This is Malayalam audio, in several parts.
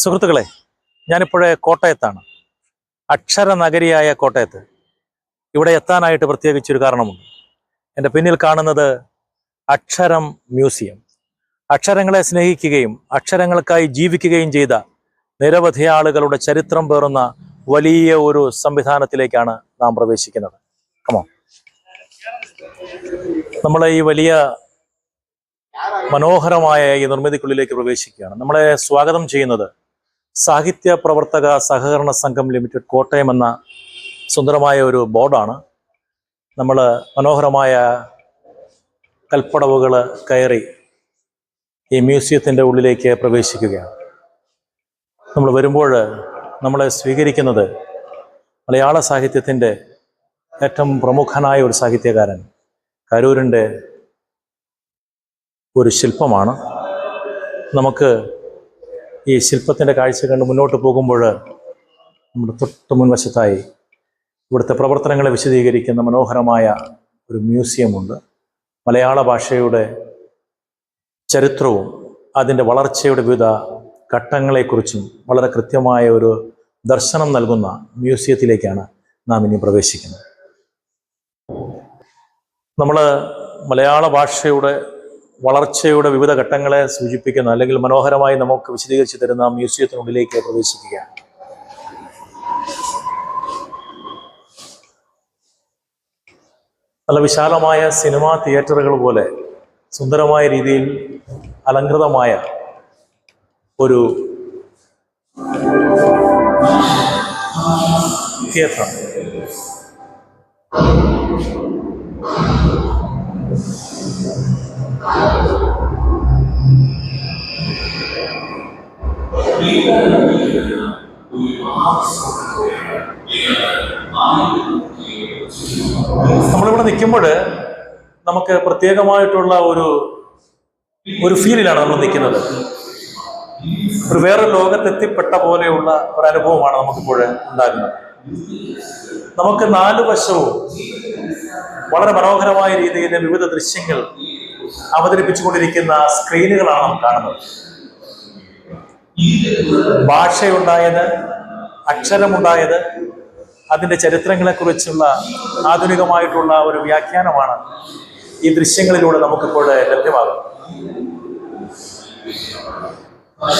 സുഹൃത്തുക്കളെ ഞാനിപ്പോഴേ കോട്ടയത്താണ്. അക്ഷര നഗരിയായ കോട്ടയത്ത്. ഇവിടെ എത്താനായിട്ട് പ്രത്യേകിച്ചൊരു കാരണമുണ്ട്. എന്റെ പിന്നിൽ കാണുന്നത് അക്ഷരം മ്യൂസിയം. അക്ഷരങ്ങളെ സ്നേഹിക്കുകയും അക്ഷരങ്ങൾക്കായി ജീവിക്കുകയും ചെയ്ത നിരവധി ആളുകളുടെ ചരിത്രം പേറുന്ന വലിയ ഒരു സംവിധാനത്തിലേക്കാണ് നാം പ്രവേശിക്കുന്നത്. കമോ നമ്മൾ ഈ വലിയ മനോഹരമായ ഈ നിർമ്മിതിക്കുള്ളിലേക്ക് പ്രവേശിക്കുകയാണ്. നമ്മളെ സ്വാഗതം ചെയ്യുന്നത് സാഹിത്യ പ്രവർത്തക സഹകരണ സംഘം ലിമിറ്റഡ് കോട്ടയം എന്ന സുന്ദരമായ ഒരു ബോർഡാണ്. നമ്മൾ മനോഹരമായ കൽപ്പടവുകൾ കയറി ഈ മ്യൂസിയത്തിന്റെ ഉള്ളിലേക്ക് പ്രവേശിക്കുകയാണ്. നമ്മൾ വരുമ്പോൾ നമ്മളെ സ്വീകരിക്കുന്നത് മലയാള സാഹിത്യത്തിന്റെ ഏറ്റവും പ്രമുഖനായ ഒരു സാഹിത്യകാരൻ കരൂരിന്റെ ഒരു ശില്പമാണ്. നമുക്ക് ഈ ശില്പത്തിന്റെ കാഴ്ച കണ്ട് മുന്നോട്ട് പോകുമ്പോൾ നമ്മുടെ തൊട്ട് മുൻവശത്തായി ഇവിടുത്തെ പ്രവർത്തനങ്ങളെ വിശദീകരിക്കുന്ന മനോഹരമായ ഒരു മ്യൂസിയമുണ്ട്. മലയാള ഭാഷയുടെ ചരിത്രവും അതിന്റെ വളർച്ചയുടെ വിവിധ ഘട്ടങ്ങളെക്കുറിച്ചും വളരെ കൃത്യമായ ഒരു ദർശനം നൽകുന്ന മ്യൂസിയത്തിലേക്കാണ് നാം ഇനി പ്രവേശിക്കുന്നത്. നമ്മൾ മലയാള ഭാഷയുടെ വളർച്ചയുടെ വിവിധ ഘട്ടങ്ങളെ സൂചിപ്പിക്കുന്ന അല്ലെങ്കിൽ മനോഹരമായി നമുക്ക് വിശദീകരിച്ചു തരുന്ന മ്യൂസിയത്തിനുള്ളിലേക്ക് പ്രവേശിക്കുകയാണ്. നല്ല വിശാലമായ സിനിമാ തിയേറ്ററുകൾ പോലെ സുന്ദരമായ രീതിയിൽ അലങ്കൃതമായ ഒരു തിയേറ്റർ നമ്മളിവിടെ നിൽക്കുമ്പോൾ നമുക്ക് പ്രത്യേകമായിട്ടുള്ള ഒരു ഒരു ഫീലിലാണ് നമ്മൾ നിൽക്കുന്നത്. ഒരു വേറെ ലോകത്തെത്തിപ്പെട്ട പോലെയുള്ള ഒരു അനുഭവമാണ് നമുക്കിപ്പോൾ ഉണ്ടാകുന്നത്. നമുക്ക് നാല് വശവും വളരെ മനോഹരമായ രീതിയിൽ വിവിധ ദൃശ്യങ്ങൾ അവതരിപ്പിച്ചുകൊണ്ടിരിക്കുന്ന സ്ക്രീനുകളാണ് നമുക്ക് കാണുന്നത്. ഭാഷയുണ്ടായത് അക്ഷരമുണ്ടായത് അതിന്റെ ചരിത്രങ്ങളെക്കുറിച്ചുള്ള ആധുനികമായിട്ടുള്ള ഒരു വ്യാഖ്യാനമാണ് ഈ ദൃശ്യങ്ങളിലൂടെ നമുക്കിപ്പോൾ ലഭ്യമാകുന്നത്. നമ്മൾ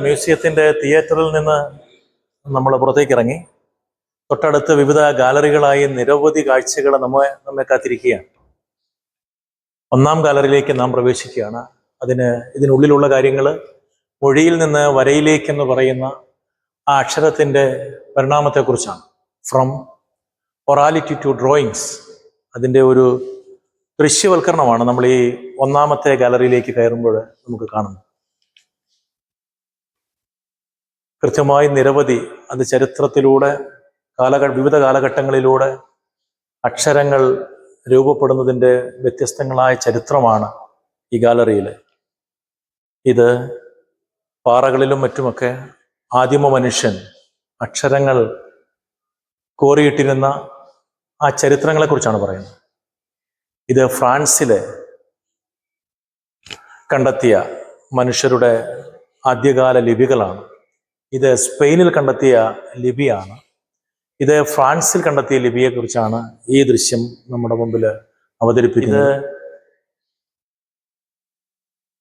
മ്യൂസിയത്തിന്റെ തിയേറ്ററിൽ നിന്ന് നമ്മൾ പുറത്തേക്ക് ഇറങ്ങി തൊട്ടടുത്ത് വിവിധ ഗാലറികളായി നിരവധി കാഴ്ചകൾ നമ്മെ നമ്മെ കാത്തിരിക്കുകയാണ്. ഒന്നാം ഗാലറിയിലേക്ക് നാം പ്രവേശിക്കുകയാണ്. അതിന് ഇതിനുള്ളിലുള്ള കാര്യങ്ങൾ മൊഴിയിൽ നിന്ന് വരയിലേക്ക് എന്ന് പറയുന്ന ആ അക്ഷരത്തിന്റെ പരിണാമത്തെക്കുറിച്ചാണ്. ഫ്രം ഒറാലിറ്റി ടു ഡ്രോയിങ്സ് അതിന്റെ ഒരു ദൃശ്യവൽക്കരണമാണ് നമ്മൾ ഈ ഒന്നാമത്തെ ഗാലറിയിലേക്ക് കയറുമ്പോൾ നമുക്ക് കാണുന്നത്. കൃത്യമായി നിരവധി അത് ചരിത്രത്തിലൂടെ കാലഘ വിവിധ കാലഘട്ടങ്ങളിലൂടെ അക്ഷരങ്ങൾ രൂപപ്പെടുന്നതിന്റെ വ്യത്യസ്തങ്ങളായ ചരിത്രമാണ് ഈ ഗാലറിയിൽ ഇത് പാറകളിലും മറ്റുമൊക്കെ ആദിമ മനുഷ്യൻ അക്ഷരങ്ങൾ കോറിയിട്ടിരുന്ന ആ ചരിത്രങ്ങളെക്കുറിച്ചാണ് പറയുന്നത്. ഇത് ഫ്രാൻസിലെ കണ്ടെത്തിയ മനുഷ്യരുടെ ആദ്യകാല ലിപികളാണ്. ഇത് സ്പെയിനിൽ കണ്ടെത്തിയ ലിപിയാണ്. ഇത് ഫ്രാൻസിൽ കണ്ടെത്തിയ ലിപിയെക്കുറിച്ചാണ് ഈ ദൃശ്യം നമ്മുടെ മുമ്പിൽ അവതരിപ്പിക്കുന്നത്.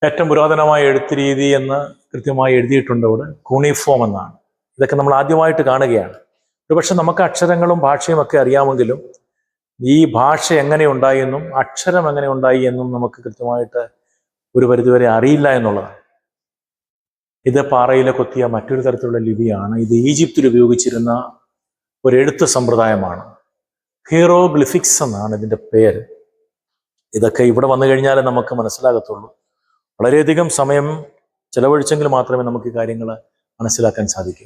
ഏറ്റവും പുരാതനമായ എഴുത്ത് രീതി എന്ന് കൃത്യമായി എഴുതിയിട്ടുണ്ട് അവിടെ. കൂണിഫോം എന്നാണ്. ഇതൊക്കെ നമ്മൾ ആദ്യമായിട്ട് കാണുകയാണ്. ഒരുപക്ഷെ നമുക്ക് അക്ഷരങ്ങളും ഭാഷയും ഒക്കെ അറിയാമെങ്കിലും ഈ ഭാഷ എങ്ങനെ ഉണ്ടായി എന്നും അക്ഷരം എങ്ങനെ ഉണ്ടായി എന്നും നമുക്ക് കൃത്യമായിട്ട് ഒരു പരിധിവരെ അറിയില്ല എന്നുള്ളതാണ്. ഇത് പാറയിലെ കൊത്തിയ മറ്റൊരു തരത്തിലുള്ള ലിപിയാണ്. ഇത് ഈജിപ്തിൽ ഉപയോഗിച്ചിരുന്ന ഒരു എഴുത്ത് സമ്പ്രദായമാണ്. ഹീറോഗ്ലിഫിക്സ് എന്നാണ് ഇതിന്റെ പേര്. ഇതൊക്കെ ഇവിടെ വന്നു കഴിഞ്ഞാൽ നമുക്ക് മനസ്സിലാകത്തുള്ളൂ. വളരെയധികം സമയം ചെലവഴിച്ചെങ്കിൽ മാത്രമേ നമുക്ക് കാര്യങ്ങൾ മനസ്സിലാക്കാൻ സാധിക്കൂ.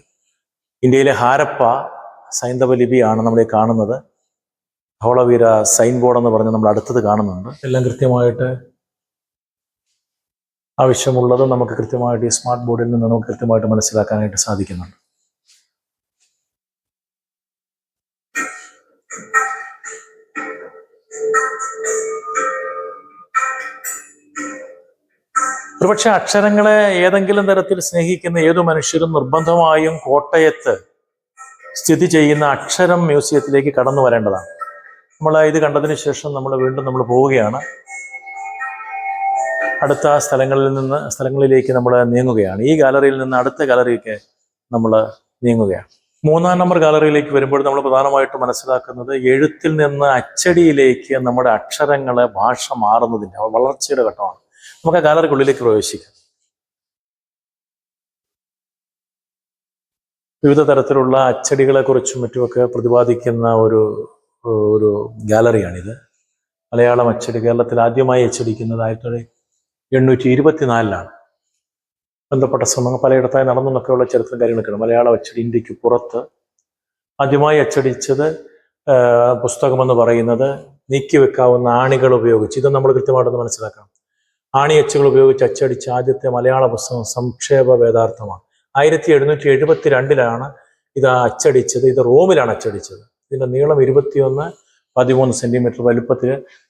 ഇന്ത്യയിലെ ഹാരപ്പ സൈന്ധവ ലിപിയാണ് നമ്മളെ കാണുന്നത്. ധവളവീര സൈൻ ബോർഡ് എന്ന് പറഞ്ഞ് നമ്മൾ അടുത്തത് കാണുന്നുണ്ട്. എല്ലാം കൃത്യമായിട്ട് ആവശ്യമുള്ളത് നമുക്ക് കൃത്യമായിട്ട് ഈ സ്മാർട്ട് ബോർഡിൽ നിന്ന് നമുക്ക് കൃത്യമായിട്ട് മനസ്സിലാക്കാനായിട്ട് സാധിക്കുന്നുണ്ട്. ഒരുപക്ഷെ അക്ഷരങ്ങളെ ഏതെങ്കിലും തരത്തിൽ സ്നേഹിക്കുന്ന ഏതു മനുഷ്യരും നിർബന്ധമായും കോട്ടയത്ത് സ്ഥിതി ചെയ്യുന്ന അക്ഷരം മ്യൂസിയത്തിലേക്ക് കടന്നു വരേണ്ടതാണ്. നമ്മൾ ഇത് കണ്ടതിന് ശേഷം നമ്മൾ വീണ്ടും നമ്മൾ പോവുകയാണ്. അടുത്ത സ്ഥലങ്ങളിൽ നിന്ന് സ്ഥലങ്ങളിലേക്ക് നമ്മൾ നീങ്ങുകയാണ്. ഈ ഗാലറിയിൽ നിന്ന് അടുത്ത ഗാലറിക്ക് നമ്മൾ നീങ്ങുകയാണ്. മൂന്നാം നമ്പർ ഗാലറിയിലേക്ക് വരുമ്പോൾ നമ്മൾ പ്രധാനമായിട്ടും മനസ്സിലാക്കുന്നത് എഴുത്തിൽ നിന്ന് അച്ചടിയിലേക്ക് നമ്മുടെ അക്ഷരങ്ങളെ ഭാഷ മാറുന്നതിന്റെ വളർച്ചയുടെ ഘട്ടമാണ്. നമുക്ക് ആ ഗാലറിക്കുള്ളിലേക്ക് പ്രവേശിക്കാം. വിവിധ തരത്തിലുള്ള അച്ചടികളെ കുറിച്ചും മറ്റുമൊക്കെ പ്രതിപാദിക്കുന്ന ഒരു ഒരു ഗാലറിയാണിത്. മലയാളം അച്ചടി കേരളത്തിൽ ആദ്യമായി അച്ചടിക്കുന്നത് ആയിരത്തി തൊള്ളായിരത്തി എണ്ണൂറ്റി ഇരുപത്തിനാലിലാണ് ബന്ധപ്പെട്ട ശ്രമങ്ങൾ പലയിടത്തായി നടന്നൊക്കെയുള്ള ചരിത്രം കാര്യങ്ങളൊക്കെയാണ് മലയാളം അച്ചടി ഇന്ത്യയ്ക്ക് പുറത്ത് ആദ്യമായി അച്ചടിച്ചത് പുസ്തകമെന്ന് പറയുന്നത് നീക്കി വെക്കാവുന്ന ആണികൾ ഉപയോഗിച്ച്. ഇത് നമ്മൾ കൃത്യമായിട്ടൊന്ന് മനസ്സിലാക്കണം. ആണി അച്ചുകൾ ഉപയോഗിച്ച് അച്ചടിച്ച ആദ്യത്തെ മലയാള പുസ്തകം സംക്ഷേപ വേദാർത്ഥമാണ്. ആയിരത്തി എഴുന്നൂറ്റി എഴുപത്തി രണ്ടിലാണ് ഇത് അച്ചടിച്ചത്. ഇത് റോമിലാണ് അച്ചടിച്ചത്. ഇതിന്റെ നീളം ഇരുപത്തിയൊന്ന് പതിമൂന്ന് സെന്റിമീറ്റർ വലുപ്പത്തിൽ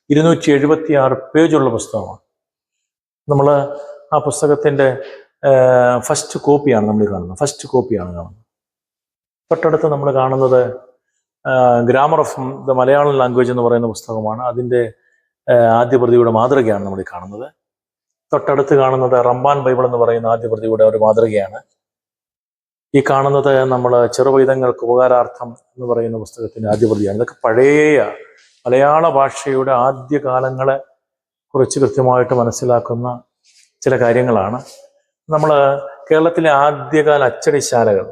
ഇരുന്നൂറ്റി എഴുപത്തി ആറ് പേജുള്ള പുസ്തകമാണ്. നമ്മൾ ആ പുസ്തകത്തിന്റെ ഫസ്റ്റ് കോപ്പിയാണ് നമ്മൾ കാണുന്നത്. ഫസ്റ്റ് കോപ്പിയാണ് കാണുന്നത്. തൊട്ടടുത്ത് നമ്മൾ കാണുന്നത് grammar of the Malayalam language എന്ന് പറയുന്ന പുസ്തകമാണ്. അതിന്റെ ആദ്യ പ്രതിയുടെ മാതൃകയാണ് നമ്മൾ കാണുന്നത്. തൊട്ടടുത്ത് കാണുന്നത് റമ്പാൻ ബൈബിൾ എന്ന് പറയുന്ന ആദ്യ പ്രതിയുടെ ഒരു മാതൃകയാണ്. ഈ കാണുന്നത് നമ്മൾ ചെറുവൈതങ്ങൾക്ക് ഉപകാരാർത്ഥം എന്ന് പറയുന്ന പുസ്തകത്തിന്റെ ആദ്യ പ്രതിയാണ് ഇതൊക്കെ പഴയ മലയാള ഭാഷയുടെ ആദ്യ കാലങ്ങളെ കുറിച്ച് കൃത്യമായിട്ട് മനസ്സിലാക്കുന്ന ചില കാര്യങ്ങളാണ്. നമ്മൾ കേരളത്തിലെ ആദ്യകാല അച്ചടിശാലകൾ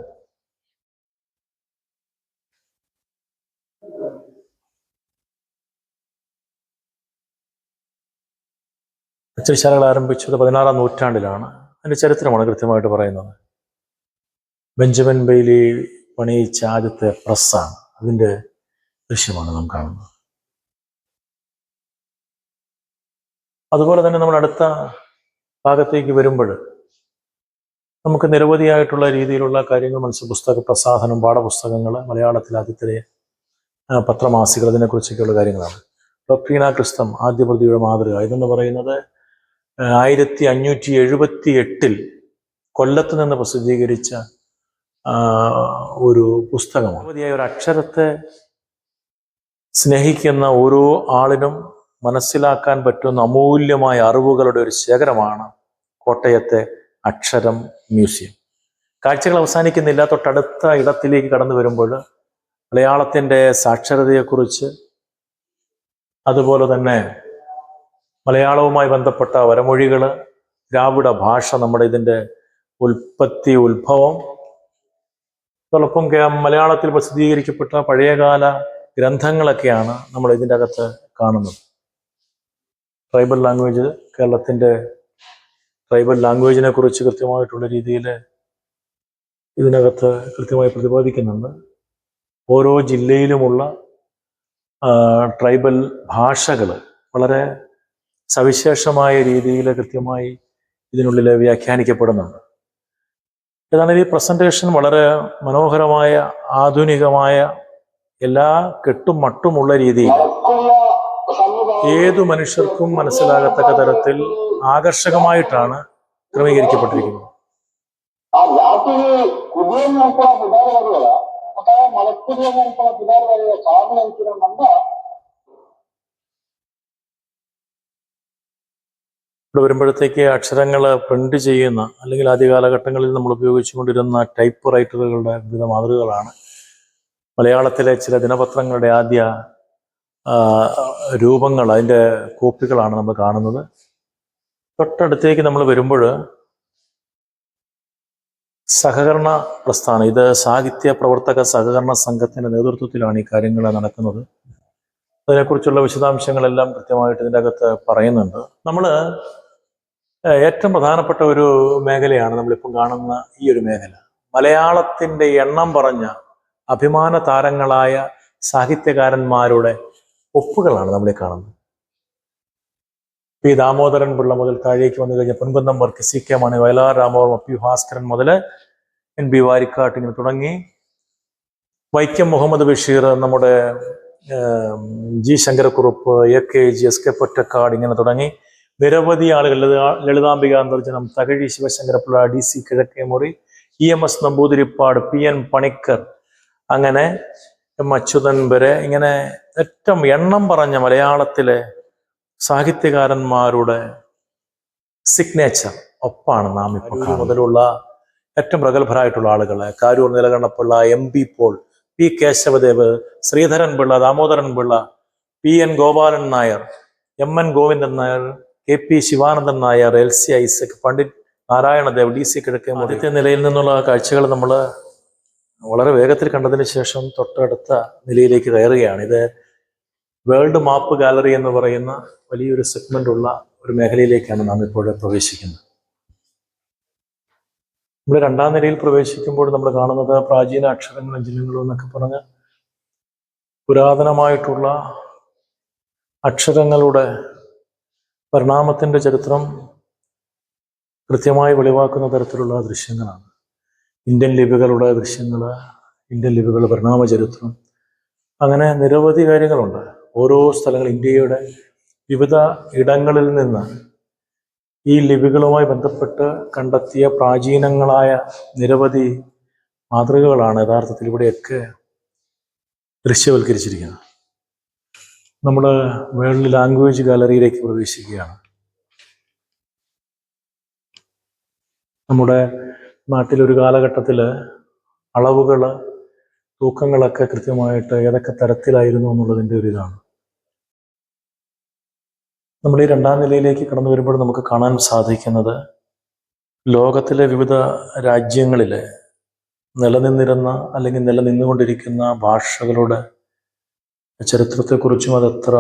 അച്ചടിശാലകൾ ആരംഭിച്ചത് പതിനാറാം നൂറ്റാണ്ടിലാണ്. അതിന്റെ ചരിത്രമാണ് കൃത്യമായിട്ട് പറയുന്നത്. ബെഞ്ചമിൻ ബെയ്ലി പണിയിച്ച ആദ്യത്തെ പ്രസ്സാണ്. അതിന്റെ ദൃശ്യമാണ് നാം കാണുന്നത്. അതുപോലെ തന്നെ നമ്മൾ അടുത്ത ഭാഗത്തേക്ക് വരുമ്പോൾ നമുക്ക് നിരവധിയായിട്ടുള്ള രീതിയിലുള്ള കാര്യങ്ങൾ മനസ്സിൽ പുസ്തക പ്രസാധനം പാഠപുസ്തകങ്ങൾ മലയാളത്തിൽ ആദ്യത്തെ പത്രമാസികൾ ഇതിനെക്കുറിച്ചൊക്കെയുള്ള കാര്യങ്ങളാണ്. ഡോക്ടീന ക്രിസ്തം ആദ്യ പ്രതിയുടെ മാതൃക ഇതെന്ന് പറയുന്നത് ആയിരത്തി അഞ്ഞൂറ്റി എഴുപത്തി എട്ടിൽ കൊല്ലത്ത് നിന്ന് പ്രസിദ്ധീകരിച്ച ഒരു പുസ്തകമാണ്. അവധിയായ ഒരു അക്ഷരത്തെ സ്നേഹിക്കുന്ന ഓരോ ആളിനും മനസ്സിലാക്കാൻ പറ്റുന്ന അമൂല്യമായ അറിവുകളുടെ ഒരു ശേഖരമാണ് കോട്ടയത്തെ അക്ഷരം മ്യൂസിയം. കാഴ്ചകൾ അവസാനിക്കുന്നില്ല. തൊട്ടടുത്ത ഇടത്തിലേക്ക് കടന്നു വരുമ്പോൾ മലയാളത്തിന്റെ സാക്ഷരതയെക്കുറിച്ച് അതുപോലെ തന്നെ മലയാളവുമായി ബന്ധപ്പെട്ട വരമൊഴികൾ ദ്രാവിഡ ഭാഷ നമ്മുടെ ഇതിന്റെ ഉൽപ്പത്തി ഉത്ഭവം. അതോടൊപ്പം മലയാളത്തിൽ പ്രസിദ്ധീകരിക്കപ്പെട്ട പഴയകാല ഗ്രന്ഥങ്ങളൊക്കെയാണ് നമ്മൾ ഇതിന്റെ അകത്ത് കാണുന്നത്. ട്രൈബൽ ലാംഗ്വേജ് കേരളത്തിന്റെ ട്രൈബൽ ലാംഗ്വേജിനെ കുറിച്ച് കൃത്യമായിട്ടുള്ള രീതിയിൽ ഇതിനകത്ത് കൃത്യമായി പ്രതിപാദിക്കുന്നുണ്ട്. ഓരോ ജില്ലയിലുമുള്ള ട്രൈബൽ ഭാഷകൾ വളരെ സവിശേഷമായ രീതിയിൽ കൃത്യമായി ഇതിനുള്ളിൽ വ്യാഖ്യാനിക്കപ്പെടുന്നുണ്ട് ഏതാണ്ട് ഈ പ്രസന്റേഷൻ വളരെ മനോഹരമായ ആധുനികമായ എല്ലാ കെട്ടും മട്ടുമുള്ള രീതിയിൽ ഏതു മനുഷ്യർക്കും മനസ്സിലാകത്തക്ക തരത്തിൽ ആകർഷകമായിട്ടാണ് ക്രമീകരിക്കപ്പെട്ടിരിക്കുന്നത് ಆ ಜಾತಿಗೆ ಕುದಿಯನ್ನು ಕೂಡ ಬಿಡಾರು ಬರುವಲ್ಲ ಅಥವಾ ಮಲಕ್ಕುದಿಯನ್ನು ഇവിടെ വരുമ്പോഴത്തേക്ക് അക്ഷരങ്ങൾ പ്രിന്റ് ചെയ്യുന്ന അല്ലെങ്കിൽ ആദ്യ കാലഘട്ടങ്ങളിൽ നമ്മൾ ഉപയോഗിച്ചുകൊണ്ടിരുന്ന ടൈപ്പ് റൈറ്ററുകളുടെ വിവിധ മാതൃകകളാണ്. മലയാളത്തിലെ ചില ദിനപത്രങ്ങളുടെ ആദ്യ രൂപങ്ങൾ അതിന്റെ കോപ്പികളാണ് നമ്മൾ കാണുന്നത്. തൊട്ടടുത്തേക്ക് നമ്മൾ വരുമ്പോൾ സഹകരണ പ്രസ്ഥാനം ഇത് സാഹിത്യ പ്രവർത്തക സഹകരണ സംഘത്തിന്റെ നേതൃത്വത്തിലാണ് ഈ കാര്യങ്ങൾ നടക്കുന്നത്. അതിനെക്കുറിച്ചുള്ള വിശദാംശങ്ങളെല്ലാം കൃത്യമായിട്ട് ഇതിന്റെ അകത്ത് പറയുന്നുണ്ട്. നമ്മൾ ഏറ്റവും പ്രധാനപ്പെട്ട ഒരു മേഖലയാണ് നമ്മളിപ്പം കാണുന്ന ഈ ഒരു മേഖല. മലയാളത്തിന്റെ എണ്ണം പറഞ്ഞ അഭിമാന താരങ്ങളായ സാഹിത്യകാരന്മാരുടെ ഒപ്പുകളാണ് നമ്മൾ കാണുന്നത്. പി. ദാമോദരൻ പിള്ള മുതൽ താഴേക്ക് വന്നു കഴിഞ്ഞ Ponkunnam Varkey C. K. Mani Vayalar Ramavarma P. Bhaskaran മുതൽ എൻ. ബി. വാരിക്കാട്ട് ഇങ്ങനെ തുടങ്ങി. വൈക്കം മുഹമ്മദ് ബഷീർ നമ്മുടെ G. Sankarakurup A. K. G. S. K. Pottekkatt ഇങ്ങനെ തുടങ്ങി. നിരവധി ആളുകൾ Lalitha- Lalithambika Antharjanam Thakazhi Sivasankara Pillai D C Kizhakemuri E M S Namboodiripad P N Panicker അങ്ങനെ എം അച്യുതൻ വരെ ഇങ്ങനെ ഏറ്റവും എണ്ണം പറഞ്ഞ മലയാളത്തിലെ സാഹിത്യകാരന്മാരുടെ സിഗ്നേച്ചർ ഒപ്പാണ് നാം ഇപ്പോൾ മുതലുള്ള ഏറ്റവും പ്രഗത്ഭരായിട്ടുള്ള ആളുകളെ Karoor Neelakanta Pillai M P Paul P Kesavadev Sreedharan Pillai Damodaran Pillai P N Gopalan Nair M N Govindan Nair K P Sivanandan Nair L C Isaac Pandit Narayanadev D C കിഴക്കൻ ആദ്യത്തെ നിലയിൽ നിന്നുള്ള കാഴ്ചകൾ നമ്മൾ വളരെ വേഗത്തിൽ കണ്ടതിന് ശേഷം തൊട്ടടുത്ത നിലയിലേക്ക് കയറുകയാണ്. ഇത് വേൾഡ് മാപ്പ് ഗാലറി എന്ന് പറയുന്ന വലിയൊരു സെഗ്മെന്റ് ഉള്ള ഒരു മേഖലയിലേക്കാണ് നാം ഇപ്പോൾ പ്രവേശിക്കുന്നത്. നമ്മൾ രണ്ടാം നിലയിൽ പ്രവേശിക്കുമ്പോൾ നമ്മൾ കാണുന്നത് പ്രാചീന അക്ഷരങ്ങളും ചിഹ്നങ്ങളും എന്നൊക്കെ പറഞ്ഞ് പുരാതനമായിട്ടുള്ള അക്ഷരങ്ങളുടെ പരിണാമത്തിന്റെ ചരിത്രം കൃത്യമായി വെളിവാക്കുന്ന തരത്തിലുള്ള ദൃശ്യങ്ങളാണ്. ഇന്ത്യൻ ലിപികളുടെ ദൃശ്യങ്ങൾ ഇന്ത്യൻ ലിപികളുടെ പരിണാമ ചരിത്രം അങ്ങനെ നിരവധി കാര്യങ്ങളുണ്ട്. ഓരോ സ്ഥലങ്ങൾ ഇന്ത്യയുടെ വിവിധ ഇടങ്ങളിൽ നിന്ന് ഈ ലിപികളുമായി ബന്ധപ്പെട്ട് കണ്ടെത്തിയ പ്രാചീനങ്ങളായ നിരവധി മാതൃകകളാണ് യഥാർത്ഥത്തിൽ ഇവിടെയൊക്കെ ദൃശ്യവൽക്കരിച്ചിരിക്കുന്നത്. നമ്മൾ വേൾഡ് ലാംഗ്വേജ് ഗാലറിയിലേക്ക് പ്രവേശിക്കുകയാണ്. നമ്മുടെ നാട്ടിലൊരു കാലഘട്ടത്തിൽ അളവുകൾ തൂക്കങ്ങളൊക്കെ കൃത്യമായിട്ട് ഏതൊക്കെ തരത്തിലായിരുന്നു എന്നുള്ളതിന്റെ ഒരു ഇതാണ്. നമ്മൾ ഈ രണ്ടാം നിലയിലേക്ക് കടന്നു വരുമ്പോൾ നമുക്ക് കാണാൻ സാധിക്കുന്നത് ലോകത്തിലെ വിവിധ രാജ്യങ്ങളിൽ നിലനിന്നിരുന്ന അല്ലെങ്കിൽ നിലനിന്നുകൊണ്ടിരിക്കുന്ന ഭാഷകളുടെ ചരിത്രത്തെക്കുറിച്ചും അതെത്ര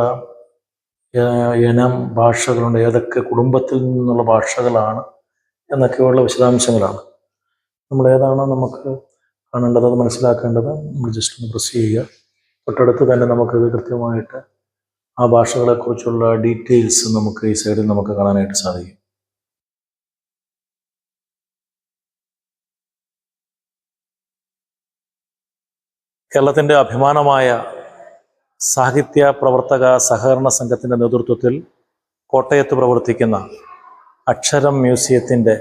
ഇനം ഭാഷകളുണ്ട് ഏതൊക്കെ കുടുംബത്തിൽ നിന്നുള്ള ഭാഷകളാണ് എന്നൊക്കെയുള്ള വിശദാംശങ്ങളാണ്. നമ്മൾ ഏതാണോ നമുക്ക് കാണേണ്ടത് അത് മനസ്സിലാക്കേണ്ടത് നമ്മൾ ജസ്റ്റ് ഒന്ന് പ്രസ് ചെയ്യുക. തൊട്ടടുത്ത് തന്നെ നമുക്ക് കൃത്യമായിട്ട് ആ ഭാഷകളെക്കുറിച്ചുള്ള ഡീറ്റെയിൽസ് നമുക്ക് ഈ സൈഡിൽ നമുക്ക് കാണാനായിട്ട് സാധിക്കും. കേരളത്തിന്റെ അഭിമാനമായ സാഹിത്യ പ്രവർത്തക സഹകരണ സംഘത്തിന്റെ നേതൃത്വത്തിൽ കോട്ടയത്ത് പ്രവർത്തിക്കുന്ന അക്ഷരം മ്യൂസിയത്തിന്റെ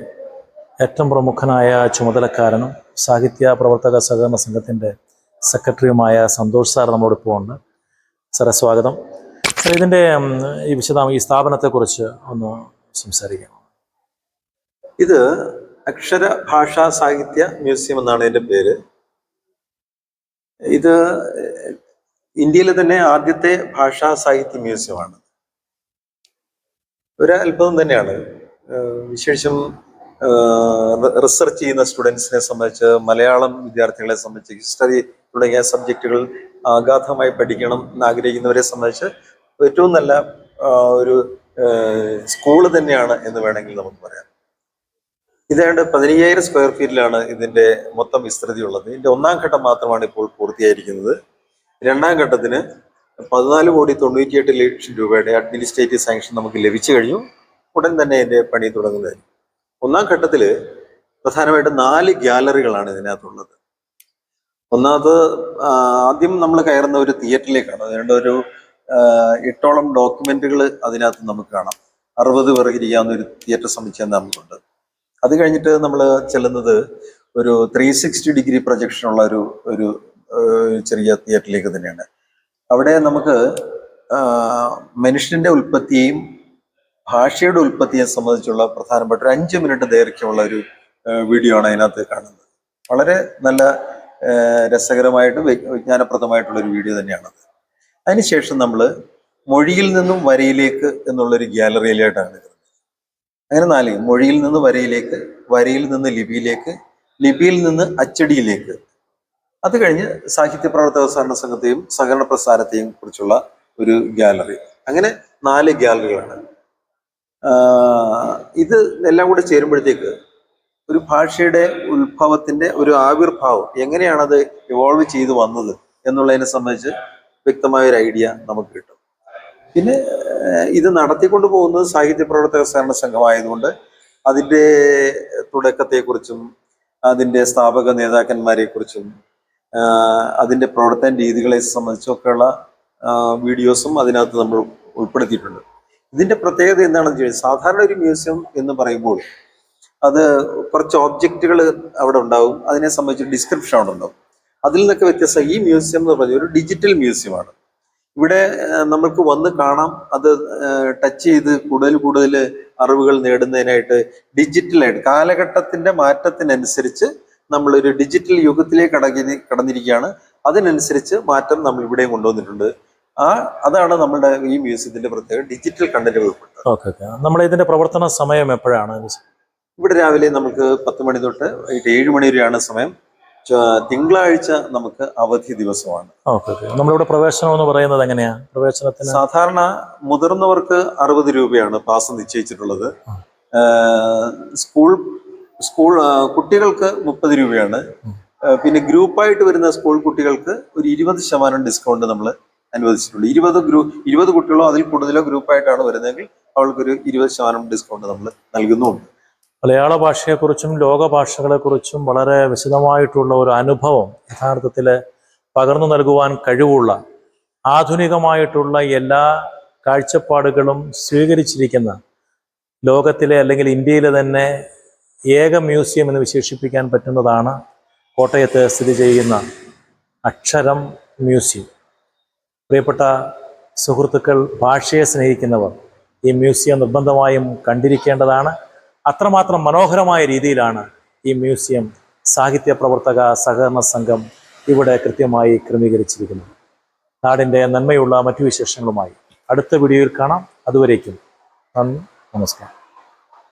ഏറ്റവും പ്രമുഖനായ ചുമതലക്കാരനും സാഹിത്യ പ്രവർത്തക സഹകരണ സംഘത്തിന്റെ സെക്രട്ടറിയുമായ സന്തോഷ് സാർ നമ്മോടൊപ്പം ഉണ്ട്. സാറെ സ്വാഗതം. സാർ ഇതിന്റെ ഈ വിശദാം ഈ സ്ഥാപനത്തെക്കുറിച്ച് ഒന്ന് സംസാരിക്കാം. ഇത് അക്ഷര ഭാഷാ സാഹിത്യ മ്യൂസിയം എന്നാണ് ഇതിന്റെ പേര്. ഇത് ഇന്ത്യയിലെ തന്നെ ആദ്യത്തെ ഭാഷാ സാഹിത്യ മ്യൂസിയമാണ് ഒരു അത്ഭുതം തന്നെയാണ്. വിശേഷം റിസർച്ച് ചെയ്യുന്ന സ്റ്റുഡൻസിനെ സംബന്ധിച്ച് മലയാളം വിദ്യാർത്ഥികളെ സംബന്ധിച്ച് ഹിസ്റ്ററി തുടങ്ങിയ സബ്ജക്റ്റുകൾ അഗാധമായി പഠിക്കണം എന്ന് ആഗ്രഹിക്കുന്നവരെ സംബന്ധിച്ച് ഏറ്റവും നല്ല ഒരു സ്കൂൾ തന്നെയാണ് എന്ന് വേണമെങ്കിൽ നമുക്ക് പറയാം. ഇതാണ്ട് പതിനയ്യായിരം സ്ക്വയർ ഫീറ്റിലാണ് ഇതിന്റെ മൊത്തം വിസ്തൃതി ഉള്ളത് ഇതിന്റെ ഒന്നാം ഘട്ടം മാത്രമാണ് ഇപ്പോൾ പൂർത്തിയായിരിക്കുന്നത്. രണ്ടാം ഘട്ടത്തിന് പതിനാല് കോടി തൊണ്ണൂറ്റിയെട്ട് ലക്ഷം രൂപയുടെ അഡ്മിനിസ്ട്രേറ്റീവ് സാങ്ഷൻ നമുക്ക് ലഭിച്ചു കഴിഞ്ഞു. ഉടൻ തന്നെ ഇതിന്റെ പണി തുടങ്ങുന്നതായിരിക്കും ഒന്നാം ഘട്ടത്തിൽ പ്രധാനമായിട്ടും നാല് ഗ്യാലറികളാണ് ഇതിനകത്തുള്ളത്. ഒന്നാമത് ആദ്യം നമ്മൾ കയറുന്ന ഒരു തിയേറ്ററിലേക്കാണ് അതുകൊണ്ട് ഒരു എട്ടോളം ഡോക്യുമെന്റുകൾ അതിനകത്ത് നമുക്ക് കാണാം. അറുപത് പേർക്ക് ഇരിക്കാവുന്ന ഒരു തിയേറ്റർ സമുച്ചയം നമുക്കുണ്ട്. അത് കഴിഞ്ഞിട്ട് നമ്മൾ ചെല്ലുന്നത് ഒരു ത്രീ സിക്സ്റ്റി ഡിഗ്രി പ്രൊജക്ഷൻ ഉള്ള ഒരു ഒരു ചെറിയ തിയേറ്ററിലേക്ക് തന്നെയാണ്. അവിടെ നമുക്ക് മനുഷ്യന്റെ ഉൽപ്പത്തിയെയും ഭാഷയുടെ ഉൽപ്പത്തിയെ സംബന്ധിച്ചുള്ള പ്രധാനപ്പെട്ട ഒരു അഞ്ച് മിനിറ്റ് ദൈർഘ്യമുള്ള ഒരു വീഡിയോ ആണ് അതിനകത്ത് കാണുന്നത്. വളരെ നല്ല രസകരമായിട്ടും വിജ്ഞാനപ്രദമായിട്ടുള്ള ഒരു വീഡിയോ തന്നെയാണത് അതിനുശേഷം നമ്മൾ മൊഴിയിൽ നിന്നും വരയിലേക്ക് എന്നുള്ളൊരു ഗ്യാലറിയിലായിട്ടാണ് നിൽക്കുന്നത്. അങ്ങനെ നാല് മൊഴിയിൽ നിന്ന് വരയിലേക്ക് വരയിൽ നിന്ന് ലിപിയിലേക്ക് ലിപിയിൽ നിന്ന് അച്ചടിയിലേക്ക് അത് കഴിഞ്ഞ് സാഹിത്യ പ്രവർത്തക സഹകരണ സംഘത്തെയും സഹകരണ പ്രസ്ഥാനത്തെയും കുറിച്ചുള്ള ഒരു ഗാലറി. അങ്ങനെ നാല് ഗാലറികളാണ്. ഇത് എല്ലാം കൂടെ ചേരുമ്പോഴത്തേക്ക് ഒരു ഭാഷയുടെ ഉത്ഭവത്തിന്റെ ഒരു ആവിർഭാവം എങ്ങനെയാണത് ഇവോൾവ് ചെയ്ത് വന്നത് എന്നുള്ളതിനെ സംബന്ധിച്ച് വ്യക്തമായ ഒരു ഐഡിയ നമുക്ക് കിട്ടും. പിന്നെ ഇത് നടത്തിക്കൊണ്ടു പോകുന്നത് സാഹിത്യ പ്രവർത്തക സഹകരണ സംഘമായതുകൊണ്ട് അതിന്റെ തുടക്കത്തെക്കുറിച്ചും അതിന്റെ സ്ഥാപക നേതാക്കന്മാരെക്കുറിച്ചും അതിന്റെ പ്രവർത്തന രീതികളെ സംബന്ധിച്ചൊക്കെയുള്ള വീഡിയോസും അതിനകത്ത് നമ്മൾ ഉൾപ്പെടുത്തിയിട്ടുണ്ട്. ഇതിന്റെ പ്രത്യേകത എന്താണെന്ന് വെച്ചാൽ സാധാരണ ഒരു മ്യൂസിയം എന്ന് പറയുമ്പോൾ അത് കുറച്ച് ഒബ്ജക്റ്റുകൾ അവിടെ ഉണ്ടാവും. അതിനെ സംബന്ധിച്ച് ഡിസ്ക്രിപ്ഷൻ അവിടെ ഉണ്ടാവും. അതിൽ നിന്നൊക്കെ വ്യത്യസ്തം ഈ മ്യൂസിയം എന്ന് പറഞ്ഞാൽ ഒരു ഡിജിറ്റൽ മ്യൂസിയമാണ്. ഇവിടെ നമുക്ക് വന്ന് കാണാം. അത് ടച്ച് ചെയ്ത് കൂടുതൽ കൂടുതൽ അറിവുകൾ നേടുന്നതിനായിട്ട് ഡിജിറ്റലായിട്ട് കാലഘട്ടത്തിന്റെ മാറ്റത്തിനനുസരിച്ച് നമ്മളൊരു ഡിജിറ്റൽ യുഗത്തിലേക്ക് അടങ്ങി കടന്നിരിക്കുകയാണ്. അതിനനുസരിച്ച് മാറ്റം നമ്മൾ ഇവിടെയും കൊണ്ടുവന്നിട്ടുണ്ട്. ആ അതാണ് നമ്മുടെ ഈ മ്യൂസിയത്തിന്റെ പ്രത്യേകത ഡിജിറ്റൽ കണ്ടന്റ് ഉൾപ്പെടുത്തുന്നത് ഓക്കെ ഓക്കെ. നമ്മുടെ ഇതിന്റെ പ്രവർത്തന സമയം എപ്പോഴാണ്? ഇവിടെ രാവിലെ നമുക്ക് പത്ത് മണി തൊട്ട് വൈകിട്ട് ഏഴ് മണി വരെയാണ് സമയം. തിങ്കളാഴ്ച നമുക്ക് അവധി ദിവസമാണ്. നമ്മളിവിടെ പ്രവേശനം എന്ന് പറയുന്നത് എങ്ങനെയാ? പ്രവേശനത്തിന്? സാധാരണ മുതിർന്നവർക്ക് അറുപത് രൂപയാണ് പാസ് നിശ്ചയിച്ചിട്ടുള്ളത്. സ്കൂൾ സ്കൂൾ കുട്ടികൾക്ക് മുപ്പത് രൂപയാണ്. പിന്നെ ഗ്രൂപ്പായിട്ട് വരുന്ന സ്കൂൾ കുട്ടികൾക്ക് ഒരു ഇരുപത് ശതമാനം ഡിസ്കൗണ്ട് നമ്മൾ അനുവദിച്ചിട്ടുണ്ട്. ഇരുപത് ഗ്രൂ ഇരുപത് കുട്ടികളോ അതിൽ കൂടുതലോ ഗ്രൂപ്പായിട്ടാണ് വരുന്നതെങ്കിൽ അവൾക്കൊരു ഇരുപത് ശതമാനം ഡിസ്കൗണ്ട് നമ്മൾ നൽകുന്നുമുണ്ട് മലയാള ഭാഷയെക്കുറിച്ചും ലോക ഭാഷകളെക്കുറിച്ചും വളരെ വിശദമായിട്ടുള്ള ഒരു അനുഭവം യഥാർത്ഥത്തിൽ പകർന്നു നൽകുവാൻ കഴിവുള്ള ആധുനികമായിട്ടുള്ള എല്ലാ കാഴ്ചപ്പാടുകളും സ്വീകരിച്ചിരിക്കുന്ന ലോകത്തിലെ അല്ലെങ്കിൽ ഇന്ത്യയിലെ തന്നെ ഏക മ്യൂസിയം എന്ന് വിശേഷിപ്പിക്കാൻ പറ്റുന്നതാണ് കോട്ടയത്ത് സ്ഥിതി ചെയ്യുന്ന അക്ഷരം മ്യൂസിയം. പ്രിയപ്പെട്ട സുഹൃത്തുക്കൾ ഭാഷയെ സ്നേഹിക്കുന്നവർ ഈ മ്യൂസിയം നിർബന്ധമായും കണ്ടിരിക്കേണ്ടതാണ്. അത്രമാത്രം മനോഹരമായ രീതിയിലാണ് ഈ മ്യൂസിയം സാഹിത്യ പ്രവർത്തക സഹകരണ സംഘം ഇവിടെ കൃത്യമായി ക്രമീകരിച്ചിരിക്കുന്നത്. നാടിന്റെ നന്മയുള്ള മറ്റു വിശേഷങ്ങളുമായി അടുത്ത വീഡിയോയിൽ കാണാം. അതുവരേക്കും നന്ദി നമസ്കാരം.